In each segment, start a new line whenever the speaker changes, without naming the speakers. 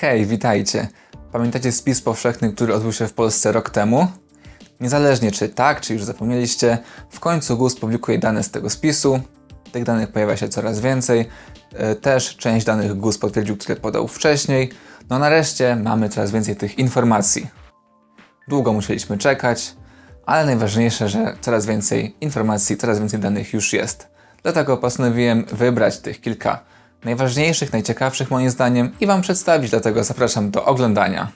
Hej, witajcie. Pamiętacie spis powszechny, który odbył się w Polsce rok temu? Niezależnie czy tak, czy już zapomnieliście, w końcu GUS publikuje dane z tego spisu. Tych danych pojawia się coraz więcej. E, Też część danych GUS potwierdził, które podał wcześniej. No nareszcie mamy coraz więcej tych informacji. Długo musieliśmy czekać, ale najważniejsze, że coraz więcej informacji, coraz więcej danych już jest. Dlatego postanowiłem wybrać tych kilka najważniejszych, najciekawszych moim zdaniem i Wam przedstawić, dlatego zapraszam do oglądania.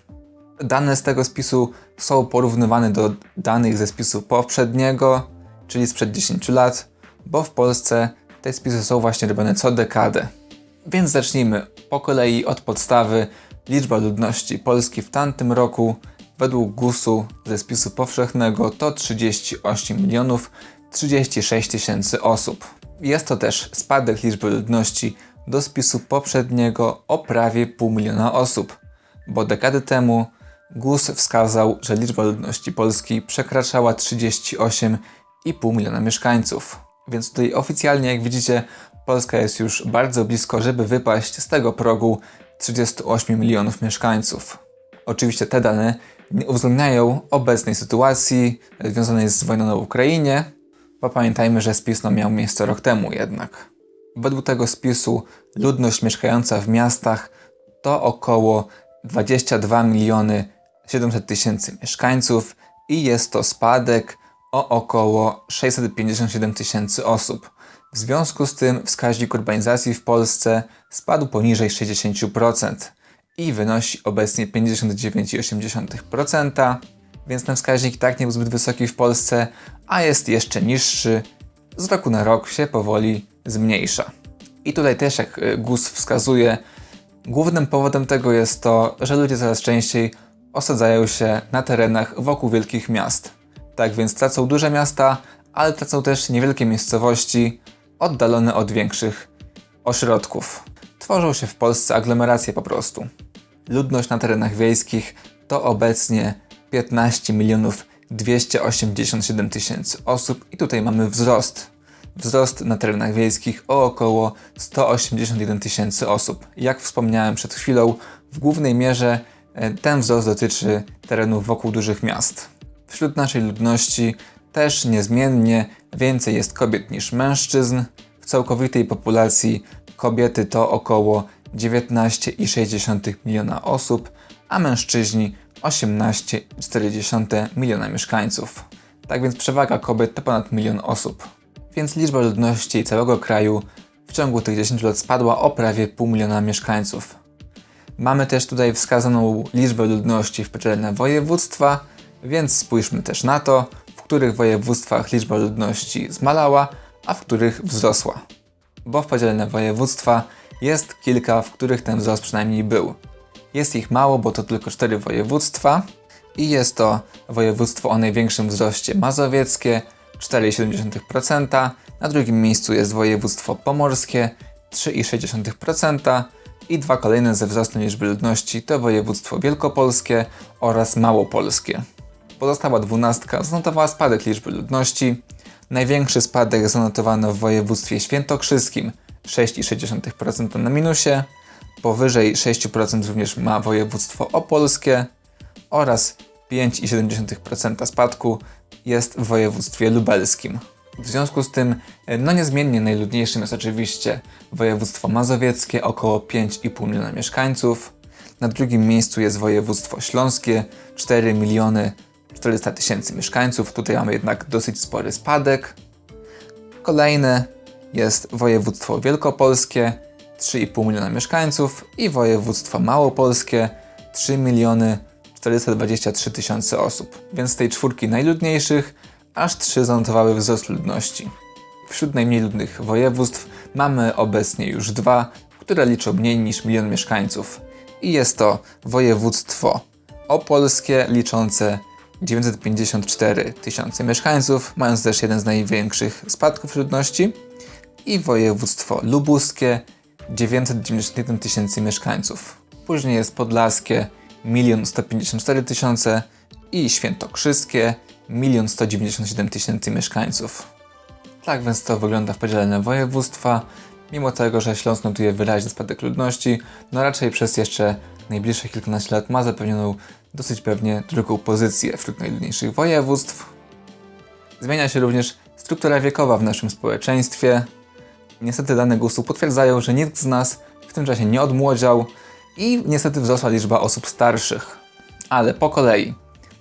Dane z tego spisu są porównywane do danych ze spisu poprzedniego, czyli sprzed 10 lat, bo w Polsce te spisy są właśnie robione co dekadę. Więc zacznijmy po kolei od podstawy. Liczba ludności Polski w tamtym roku według GUS-u ze spisu powszechnego to 38 milionów 36 tysięcy osób. Jest to też spadek liczby ludności do spisu poprzedniego o prawie pół miliona osób, bo dekady temu GUS wskazał, że liczba ludności Polski przekraczała 38,5 miliona mieszkańców. Więc tutaj oficjalnie, jak widzicie, Polska jest już bardzo blisko, żeby wypaść z tego progu 38 milionów mieszkańców. Oczywiście te dane nie uwzględniają obecnej sytuacji związanej z wojną na Ukrainie, bo pamiętajmy, że spis no miał miejsce rok temu jednak. Według tego spisu ludność mieszkająca w miastach to około 22 miliony 700 tysięcy mieszkańców i jest to spadek o około 657 tysięcy osób. W związku z tym wskaźnik urbanizacji w Polsce spadł poniżej 60% i wynosi obecnie 59,8%, więc ten wskaźnik tak nie był zbyt wysoki w Polsce, a jest jeszcze niższy. Z roku na rok się powoli zmniejsza. I tutaj też, jak y, GUS wskazuje, głównym powodem tego jest to, że ludzie coraz częściej osadzają się na terenach wokół wielkich miast. Tak więc tracą duże miasta, ale tracą też niewielkie miejscowości oddalone od większych ośrodków. Tworzą się w Polsce aglomeracje po prostu. Ludność na terenach wiejskich to obecnie 15 milionów 287 tysięcy osób i tutaj mamy wzrost. Wzrost na terenach wiejskich o około 181 tysięcy osób. Jak wspomniałem przed chwilą, w głównej mierze e, ten wzrost dotyczy terenów wokół dużych miast. Wśród naszej ludności też niezmiennie więcej jest kobiet niż mężczyzn. W całkowitej populacji kobiety to około 19,6 miliona osób, a mężczyźni 18,4 miliona mieszkańców. Tak więc przewaga kobiet to ponad milion osób. Więc liczba ludności całego kraju w ciągu tych 10 lat spadła o prawie pół miliona mieszkańców. Mamy też tutaj wskazaną liczbę ludności w podziale na województwa, więc spójrzmy też na to, w których województwach liczba ludności zmalała, a w których wzrosła. Bo w podziale na województwa jest kilka, w których ten wzrost przynajmniej był. Jest ich mało, bo to tylko cztery województwa i jest to województwo o największym wzroście mazowieckie 4,7%, na drugim miejscu jest województwo pomorskie 3,6% i dwa kolejne ze wzrostem liczby ludności to województwo wielkopolskie oraz małopolskie. Pozostała dwunastka zanotowała spadek liczby ludności. Największy spadek zanotowano w województwie świętokrzyskim 6,6% na minusie. Powyżej 6% również ma województwo opolskie oraz 5,7% spadku jest w województwie lubelskim. W związku z tym, e, no niezmiennie najludniejszym jest oczywiście województwo mazowieckie, około 5,5 miliona mieszkańców. Na drugim miejscu jest województwo śląskie, 4 miliony 400 tysięcy mieszkańców. Tutaj mamy jednak dosyć spory spadek. Kolejne jest województwo wielkopolskie, 3,5 miliona mieszkańców i województwo małopolskie, 3 miliony 423 tysiące osób. Więc z tej czwórki najludniejszych aż trzy zanotowały wzrost ludności. Wśród najmniej ludnych województw mamy obecnie już dwa, które liczą mniej niż milion mieszkańców. I jest to województwo opolskie liczące 954 tysiące mieszkańców, mając też jeden z największych spadków ludności i województwo lubuskie 991 tysięcy mieszkańców. Później jest podlaskie 1 154 tysiące i świętokrzyskie 1 197 tysięcy mieszkańców. Tak więc to wygląda w podziale na województwa. Mimo tego, że Śląsk notuje wyraźny spadek ludności, no raczej przez jeszcze najbliższe kilkanaście lat ma zapewnioną dosyć pewnie drugą pozycję wśród najludniejszych województw. Zmienia się również struktura wiekowa w naszym społeczeństwie. Niestety dane GUS-u potwierdzają, że nikt z nas w tym czasie nie odmłodział i niestety wzrosła liczba osób starszych. Ale po kolei.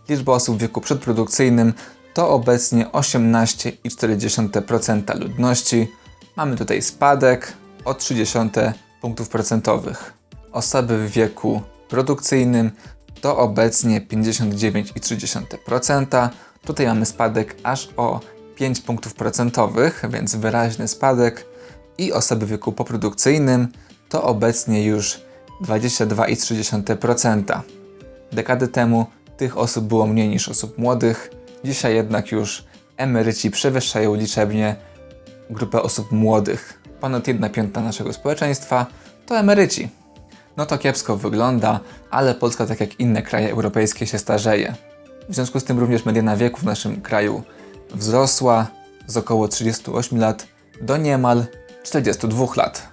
Liczba osób w wieku przedprodukcyjnym to obecnie 18,4% ludności. Mamy tutaj spadek o 0,3 punktów procentowych. Osoby w wieku produkcyjnym to obecnie 59,3%. Tutaj mamy spadek aż o 5 punktów procentowych, więc wyraźny spadek. I osoby w wieku poprodukcyjnym to obecnie już 22,3%. Dekady temu tych osób było mniej niż osób młodych, dzisiaj jednak już emeryci przewyższają liczebnie grupę osób młodych. Ponad 1 piąta naszego społeczeństwa to emeryci. No to kiepsko wygląda, ale Polska, tak jak inne kraje europejskie, się starzeje. W związku z tym również mediana wieku w naszym kraju wzrosła z około 38 lat do niemal 42 lat.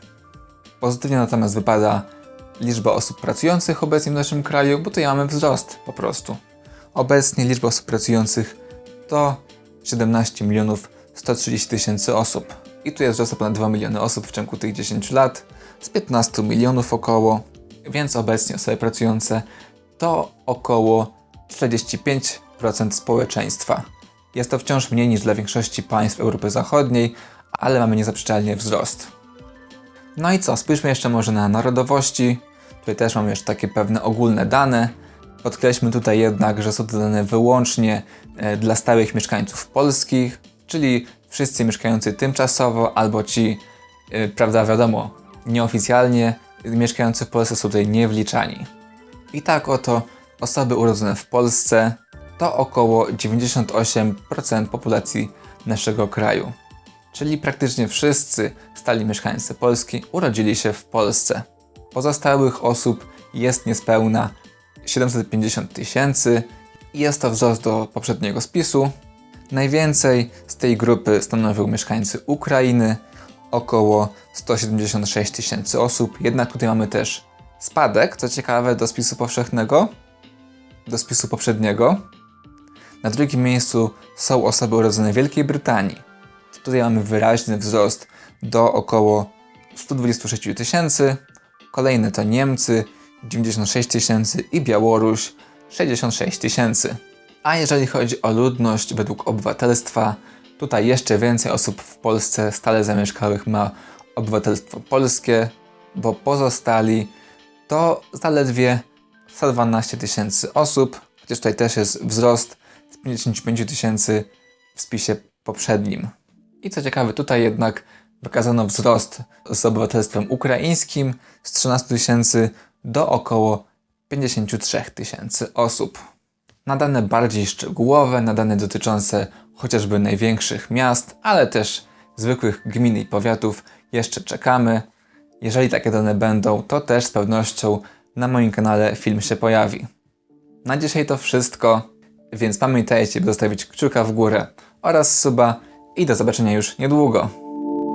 Pozytywnie natomiast wypada liczba osób pracujących obecnie w naszym kraju, bo tutaj mamy wzrost po prostu. Obecnie liczba osób pracujących to 17 milionów 130 tysięcy osób. I tu jest wzrost ponad 2 miliony osób w ciągu tych 10 lat, z 15 milionów około, więc obecnie osoby pracujące to około 45% społeczeństwa. Jest to wciąż mniej niż dla większości państw Europy Zachodniej, ale mamy niezaprzeczalnie wzrost. No i co, spójrzmy jeszcze może na narodowości. Tutaj też mamy jeszcze takie pewne ogólne dane. Podkreślmy tutaj jednak, że są to dane wyłącznie e, dla stałych mieszkańców polskich, czyli wszyscy mieszkający tymczasowo albo ci, e, prawda, wiadomo, nieoficjalnie mieszkający w Polsce są tutaj niewliczani. I tak oto osoby urodzone w Polsce to około 98% populacji naszego kraju. Czyli praktycznie wszyscy stali mieszkańcy Polski urodzili się w Polsce. Pozostałych osób jest niespełna 750 tysięcy jest to wzrost do poprzedniego spisu. Najwięcej z tej grupy stanowią mieszkańcy Ukrainy, około 176 tysięcy osób. Jednak tutaj mamy też spadek, co ciekawe, do spisu powszechnego, do spisu poprzedniego. Na drugim miejscu są osoby urodzone w Wielkiej Brytanii. Tutaj mamy wyraźny wzrost do około 126 tysięcy. Kolejne to Niemcy 96 tysięcy i Białoruś 66 tysięcy. A jeżeli chodzi o ludność według obywatelstwa, tutaj jeszcze więcej osób w Polsce stale zamieszkałych ma obywatelstwo polskie, bo pozostali to zaledwie 112 tysięcy osób, chociaż tutaj też jest wzrost z 55 tysięcy w spisie poprzednim. I co ciekawe, tutaj jednak wykazano wzrost z obywatelstwem ukraińskim z 13 tysięcy do około 53 tysięcy osób. Na dane bardziej szczegółowe, na dane dotyczące chociażby największych miast, ale też zwykłych gmin i powiatów jeszcze czekamy. Jeżeli takie dane będą, to też z pewnością na moim kanale film się pojawi. Na dzisiaj to wszystko, więc pamiętajcie, by zostawić kciuka w górę oraz suba i do zobaczenia już niedługo.